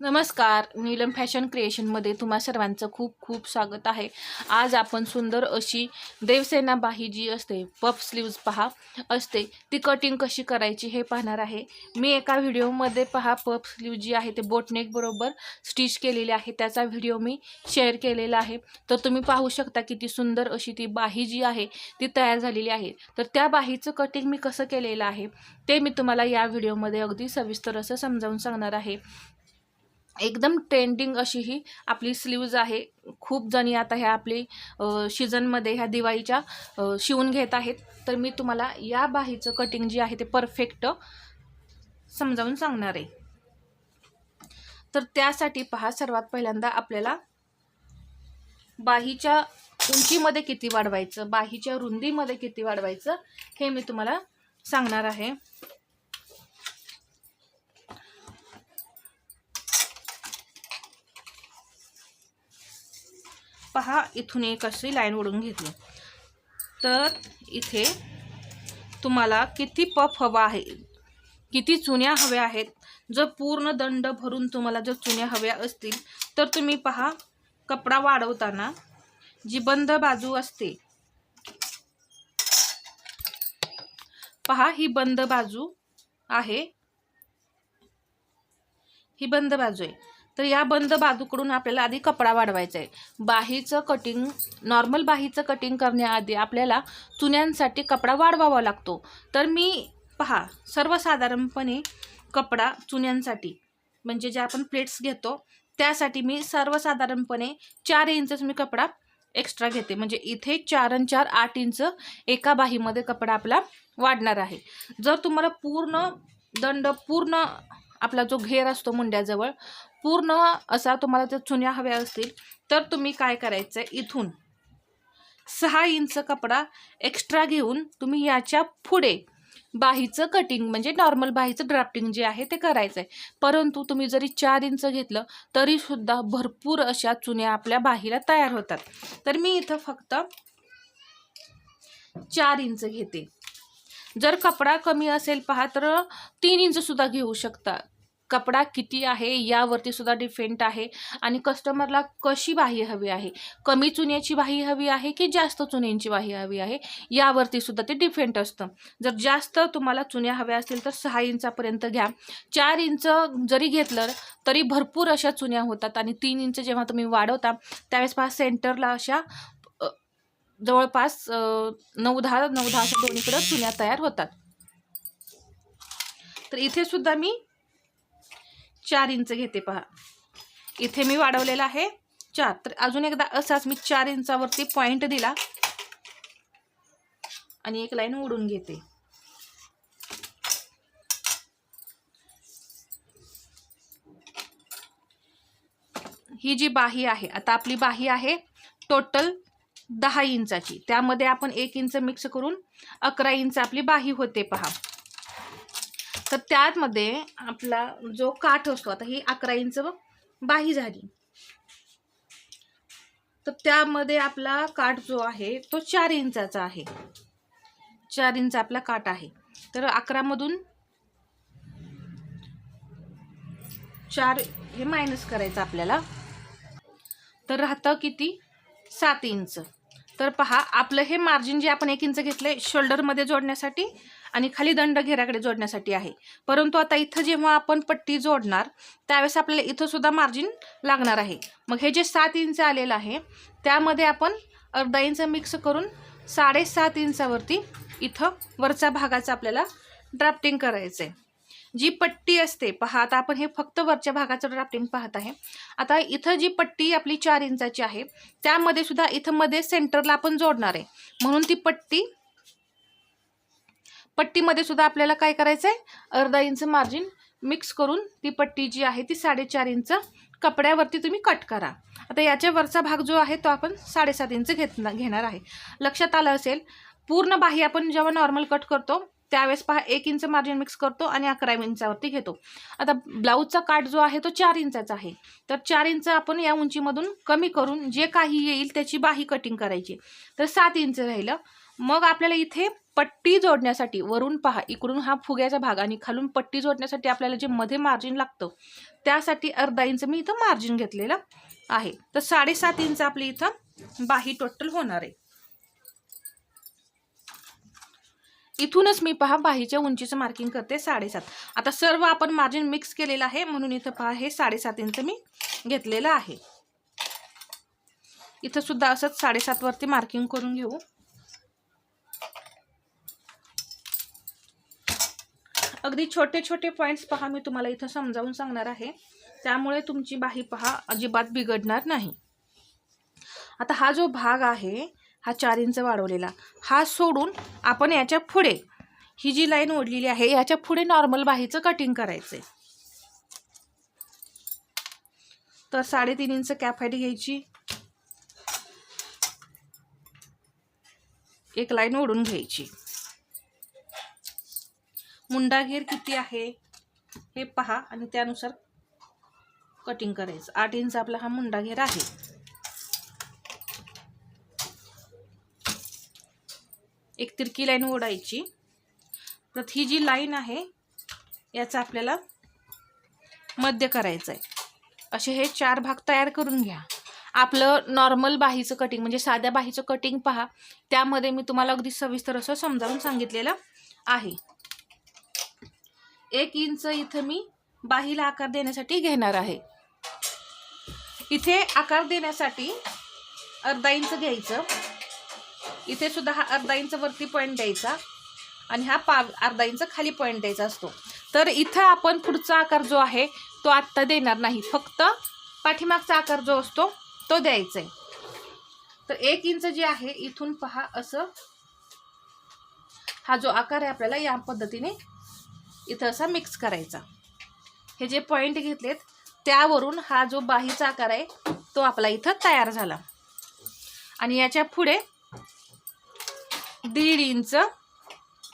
नमस्कार नीलम फॅशन क्रिएशनमध्ये तुम्हा सर्वांचं खूप खूप स्वागत आहे. आज आपण सुंदर अशी देवसेना बाही जी असते पफ स्लीव्ज पहा असते ती कटिंग कशी करायची हे पाहणार आहे. मी एका व्हिडिओमध्ये पहा पफ स्लीव जी आहे ते बोटनेक बरोबर स्टिच केलेली आहे. त्याचा व्हिडिओ मी शेअर केलेला आहे. तर तुम्ही पाहू शकता किती सुंदर अशी ती बाही जी आहे ती तयार झालेली आहे. तर त्या बाहीचं कटिंग मी कसं केलेलं आहे ते मी तुम्हाला या व्हिडिओमध्ये अगदी सविस्तर असं समजावून सांगणार आहे. एकदम ट्रेंडिंग अशी ही आपली स्लीव्ज आहे. खूप जणी आता ह्या आपली सीझनमध्ये ह्या दिवाळीच्या शिवून घेत आहेत. तर मी तुम्हाला या बाहीचं कटिंग जी आहे ते परफेक्ट समजावून सांगणार आहे. तर त्यासाठी पहा सर्वात पहिल्यांदा आपल्याला बाहीच्या उंचीमध्ये किती वाढवायचं बाहीच्या रुंदीमध्ये किती वाढवायचं हे मी तुम्हाला सांगणार आहे. पहा इथून एक अशी लाईन ओढून घेतली. तर इथे तुम्हाला किती पफ हवा आहे किती चुन्या हव्या आहेत जर पूर्ण दंड भरून तुम्हाला जर चुन्या हव्या असतील तर तुम्ही पहा कपडा वाढवताना जी बंद बाजू असते पहा ही बंद बाजू आहे. ही बंद बाजू आहे. तर या बंद बाजूकडून आपल्याला आधी कपडा वाढवायचा आहे बाहीचं कटिंग नॉर्मल बाहीचं कटिंग करण्याआधी आपल्याला चुन्यांसाठी कपडा वाढवावा लागतो. तर मी पहा सर्वसाधारणपणे कपडा चुन्यांसाठी म्हणजे जे आपण प्लेट्स घेतो त्यासाठी मी सर्वसाधारणपणे चार इंचच मी कपडा एक्स्ट्रा घेते. म्हणजे इथे चार आणि चार आठ इंच एका बाहीमध्ये कपडा आपला वाढणार आहे. जर तुम्हाला पूर्ण दंड पूर्ण आपला जो घेर असतो मुंड्याजवळ पूर्ण असा तुम्हाला जर चुन्या हव्या असतील तर तुम्ही काय करायचं आहे इथून? सहा इंच कपडा एक्स्ट्रा घेऊन तुम्ही याच्यापुढे बाहीचं कटिंग म्हणजे नॉर्मल बाहीचं ड्राफ्टिंग जे आहे ते करायचं आहे परंतु तुम्ही जरी चार इंच घेतलं तरीसुद्धा भरपूर अशा चुन्या आपल्या बाहीला तयार होतात. तर मी इथं फक्त चार इंच घेते. जर कपडा कमी असेल पहा तर तीन इंचसुद्धा घेऊ शकता. कपडा किती आहे यावरती सुद्धा डिफेंट आहे. आणि कस्टमरला कशी बाही हवी आहे? कमी चुन्याची बाही हवी आहे की जास्त चुन्यांची बाही हवी आहे? यावरती सुद्धा ते डिफेंट असतं. जर जास्त तुम्हाला चुन्या हव्या असतील तर सहा इंचापर्यंत घ्या. चार इंच जरी घेतलं तरी भरपूर अशा चुन्या होतात आणि तीन इंच जेव्हा तुम्ही वाढवता त्यावेळेस पहा सेंटरला अशा जवळपास नऊ दहा नऊ दहा अशा दोन्हीकडं चुन्या तयार होतात. तर इथे सुद्धा मी चार इंच घेते पहा. इथे मी वाढवलेला आहे चार. तर अजून एकदा असाच मी चार इंचावरती पॉइंट दिला. आणि एक लाईन ओढून घेते. ही जी बाही आहे आता आपली बाही आहे टोटल दहा इंचाची. त्यामध्ये आपण एक इंच मिक्स करून अकरा इंच आपली बाही होते पहा. तर त्यामध्ये आपला जो काठ असतो आता ही अकरा इंच बाही झाली. तर त्यामध्ये आपला काठ जो आहे तो चार इंचाचा आहे. चार इंच आपला काठ आहे. तर अकरामधून चार हे मायनस करायचं आपल्याला. तर राहतं किती? सात इंच. तर पहा आपलं हे मार्जिन जे आपण एक इंच घेतलं आहे शोल्डरमध्ये जोडण्यासाठी आणि खाली दंड घेऱ्याकडे जोडण्यासाठी आहे. परंतु आता इथं जेव्हा आपण पट्टी जोडणार त्यावेळेस आपल्याला इथं सुद्धा मार्जिन लागणार आहे. मग हे जे सात इंच आलेलं आहे त्यामध्ये आपण अर्धा इंच मिक्स करून साडेसात इंचावरती इथं वरच्या भागाचं आपल्याला ड्राफ्टिंग करायचं आहे जी पट्टी असते पहा आता आपण हे फक्त वरच्या भागाचं ड्राफ्टिंग पाहत आहे. आता इथं जी पट्टी आपली चार इंचाची आहे त्यामध्ये सुद्धा इथं मध्ये सेंटरला आपण जोडणार आहे. म्हणून ती पट्टी पट्टीमध्ये सुद्धा आपल्याला काय करायचं आहे अर्धा इंच मार्जिन मिक्स करून ती पट्टी जी आहे ती साडेचार इंच कपड्यावरती तुम्ही कट करा. आता याच्या वरचा भाग जो आहे तो आपण साडेसात इंच घेत घेणार आहे. लक्षात आलं असेल पूर्ण बाही आपण जेव्हा नॉर्मल कट करतो त्यावेळेस पहा एक इंच मार्जिन मिक्स करतो आणि अकरा इंचावरती घेतो. आता ब्लाऊजचा काठ जो आहे तो चार इंचाचा आहे. तर चार इंच आपण या उंचीमधून कमी करून जे काही येईल त्याची बाही कटिंग करायची. तर सात इंच राहिलं. मग आपल्याला इथे पट्टी जोडण्यासाठी वरून पहा इकडून हा फुग्याचा भाग आणि खालून पट्टी जोडण्यासाठी आपल्याला जे मध्ये मार्जिन लागतं त्यासाठी अर्धा इंच मी इथं मार्जिन घेतलेलं आहे. तर साडेसात इंच आपली इथं बाही टोटल होणार आहे. इथूनच मी पहा बाहीच्या उंचीचं मार्किंग करते साडेसात. आता सर्व आपण मार्जिन मिक्स केलेलं आहे म्हणून इथं पहा हे साडेसात इंच मी घेतलेलं आहे. इथं सुद्धा असंच साडेसात वरती मार्किंग करून घेऊ. अगदी छोटे छोटे पॉईंट्स पहा मी तुम्हाला इथं समजावून सांगणार आहे. त्यामुळे तुमची बाही पहा अजिबात बिघडणार नाही. आता हा जो भाग आहे हा चार इंच वाढवलेला हा सोडून आपण याच्यापुढे ही जी लाईन ओढलेली आहे याच्यापुढे नॉर्मल बाहीचं कटिंग करायचं आहे तर साडेतीन इंच कॅप हाईट घ्यायची. एक लाईन ओढून घ्यायची. मुंडा घेर किती आहे हे पहा आणि त्यानुसार कटिंग करायचं. आठ इंच आपला हा मुंडा घेर आहे. एक तिरकी लाईन ओढायची. तर ही जी लाईन आहे याचा आपल्याला मध्य करायचं आहे असे हे चार भाग तयार करून घ्या. आपलं नॉर्मल बाहीचं कटिंग म्हणजे साध्या बाहीचं कटिंग पहा. त्यामध्ये मी तुम्हाला अगदी सविस्तर असं समजावून सांगितलेलं आहे. एक इंच इथं मी बाहीला आकार देण्यासाठी घेणार आहे. इथे आकार देण्यासाठी अर्धा इंच घ्यायचं. इथे सुद्धा हा अर्धा इंच वरती पॉईंट द्यायचा आणि हा पा अर्धा इंच खाली पॉईंट द्यायचा असतो. तर इथं आपण पुढचा आकार जो आहे तो आत्ता देणार नाही. फक्त पाठीमागचा आकार जो असतो तो द्यायचा आहे तर एक इंच जे आहे इथून पहा असं. हा जो आकार आहे आपल्याला या पद्धतीने इथं असा मिक्स करायचा. हे जे पॉईंट घेतलेत त्यावरून हा जो बाहीचा आकार आहे तो आपला इथं तयार झाला. आणि याच्यापुढे दीड इंच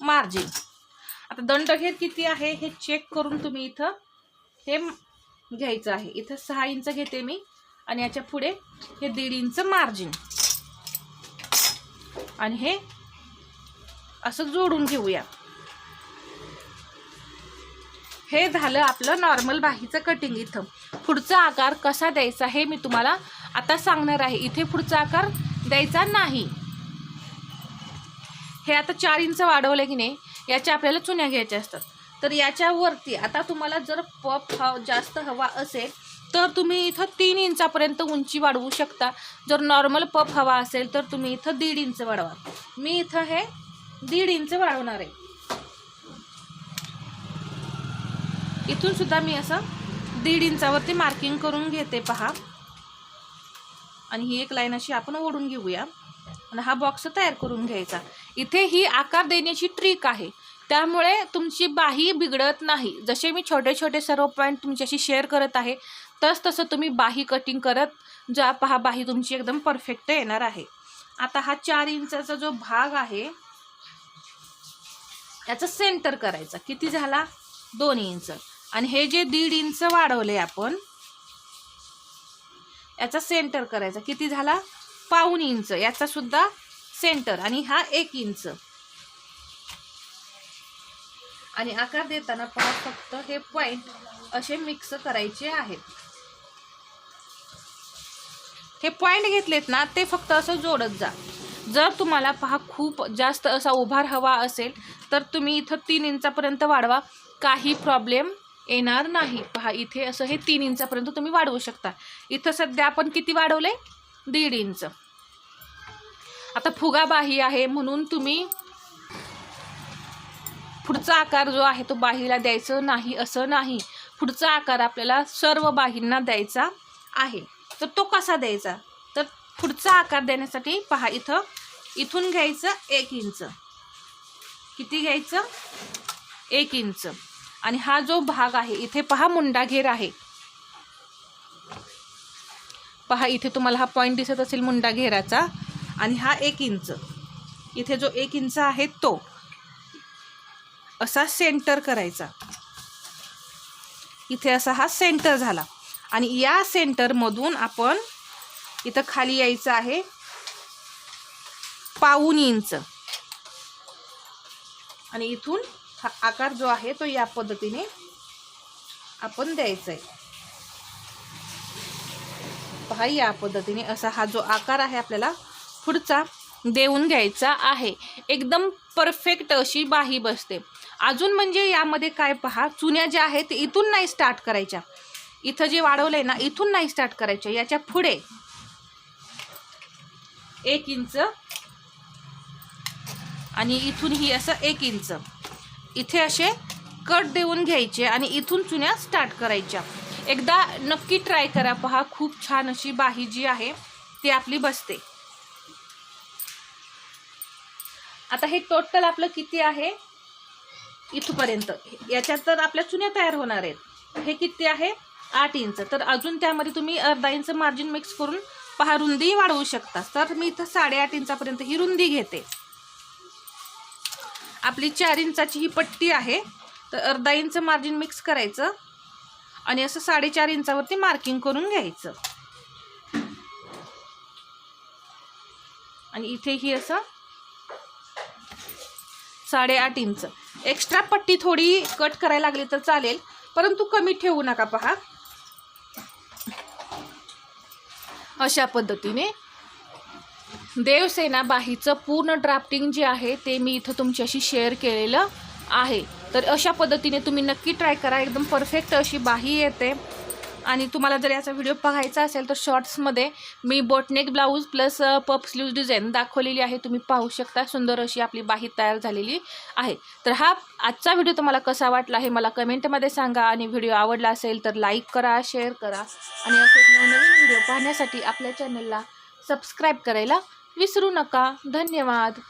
मार्जिन आता दंडघेर किती आहे हे चेक करून तुम्ही इथं हे घ्यायचं आहे. इथं सहा इंच घेते मी आणि याच्यापुढे हे दीड इंच मार्जिन आणि हे असं जोडून घेऊया. हे झालं आपलं नॉर्मल बाहीचं कटिंग इथं. पुढचा आकार कसा द्यायचा हे मी तुम्हाला आता सांगणार आहे. इथे पुढचा आकार द्यायचा नाही. हे आता चार इंच वाढवलं की नाही याच्या आपल्याला चुन्या घ्यायच्या असतात. तर याच्यावरती आता तुम्हाला जर पप हव जास्त हवा असेल तर तुम्ही इथं तीन इंचापर्यंत उंची वाढवू शकता. जर नॉर्मल पप हवा असेल तर तुम्ही इथं दीड इंच वाढवा. मी इथं हे दीड इंच वाढवणार आहे. इथून सुद्धा मी असं दीड इंचावरती मार्किंग करून घेते पहा. आणि ही एक लाईन अशी आपण ओढून घेऊया. आणि हा बॉक्स तयार करून घ्यायचा. इथे ही आकार देण्याची ट्रिक आहे. त्यामुळे तुमची बाही बिघडत नाही. जसे मी छोटे छोटे सर्व पॉईंट तुमच्याशी शेअर करत आहे तस तसं तुम्ही बाही कटिंग करत जा. पहा बाही तुमची एकदम परफेक्ट येणार आहे. आता हा चार इंचाचा जो भाग आहे याचं सेंटर करायचा. किती झाला? दोन इंच. आणि हे जे दीड इंच वाढवले आपण याचा सेंटर करायचा. किती झाला? पाऊन इंच. याचा सुद्धा सेंटर आणि हा एक इंच. आणि आकार देताना पहा फक्त हे पॉइंट असे मिक्स करायचे आहेत. हे पॉइंट घेतलेत ना ते फक्त असं जोडत जा. जर तुम्हाला पहा खूप जास्त असा उभार हवा असेल तर तुम्ही इथं तीन इंचापर्यंत वाढवा. काही प्रॉब्लेम येणार नाही. पहा इथे असं हे तीन इंचापर्यंत तुम्ही वाढवू शकता. इथं सध्या आपण किती वाढवले दीड इंच. आता फुगा बाही आहे म्हणून तुम्ही पुढचा आकार जो आहे तो बाहीला द्यायचं नाही असं नाही. पुढचा आकार आपल्याला सर्व बाहींना द्यायचा आहे. तर तो कसा द्यायचा? तर पुढचा आकार देण्यासाठी पहा इथं इथून घ्यायचं एक इंच. किती घ्यायचं? एक इंच. आणि हा जो भाग आहे इथे पहा मुंडा घेर आहे. पहा इथे तुम्हाला हा पॉईंट दिसत असेल मुंडा घेराचा आणि हा एक इंच. इथे जो एक इंच आहे तो असा सेंटर करायचा. इथे असा हा सेंटर झाला. आणि या सेंटरमधून आपण इथं खाली यायचं आहे पाऊन इंच. आणि इथून हा आकार जो आहे तो या पद्धतीने आपण द्यायचा आहे पहा या पद्धतीने असा हा जो आकार आहे आपल्याला पुढचा देऊन घ्यायचा आहे. एकदम परफेक्ट अशी बाही बसते. अजून म्हणजे यामध्ये काय पहा चुन्या ज्या आहेत इथून नाही स्टार्ट करायच्या. इथं जे वाढवलंय ना इथून नाही स्टार्ट करायच्या. याच्यापुढे एक इंच आणि इथून ही असं एक इंच. इथे असे कट देऊन घ्यायचे आणि इथून चुन्या स्टार्ट करायच्या. एकदा नक्की ट्राय करा. पहा खूप छान अशी बाही जी आहे ती आपली बसते. आता हे टोटल आपलं किती आहे? इथपर्यंत. याच्यात तर आपल्या चुन्या तयार होणार आहेत. हे किती आहे? आठ इंच. तर अजून त्यामध्ये तुम्ही अर्धा इंच मार्जिन मिक्स करून पहा रुंदी वाढवू शकता. तर मी इथं साडेआठ इंचापर्यंत ही रुंदी घेते. आपली चार इंचाची ही पट्टी आहे. तर अर्धा इंच मार्जिन मिक्स करायचं. आणि असं साडेचार इंचावरती मार्किंग करून घ्यायचं. आणि इथेही असं साडेआठ इंच. एक्स्ट्रा पट्टी थोडी कट करायला लागली तर चालेल. परंतु कमी ठेवू नका पहा. अशा पद्धतीने देवसेना बाहीचं पूर्ण ड्राफ्टिंग जे आहे ते मी इथं तुमच्याशी शेअर केलेलं आहे. तर अशा पद्धतीने तुम्ही नक्की ट्राय करा. एकदम परफेक्ट अशी बाही येते. आणि तुम्हाला जर याचा व्हिडिओ बघायचा असेल तर शॉर्ट्समध्ये मी boatneck blouse plus puff sleeve design दाखवलेली आहे. तुम्ही पाहू शकता सुंदर अशी आपली बाही तयार झालेली आहे. तर हा आजचा व्हिडिओ तुम्हाला कसा वाटला हे मला कमेंटमध्ये सांगा. आणि व्हिडिओ आवडला असेल तर लाईक करा शेअर करा. आणि असेच नवनवीन व्हिडिओ पाहण्यासाठी आपल्या चॅनलला सबस्क्राईब करायला विसरू नका. धन्यवाद.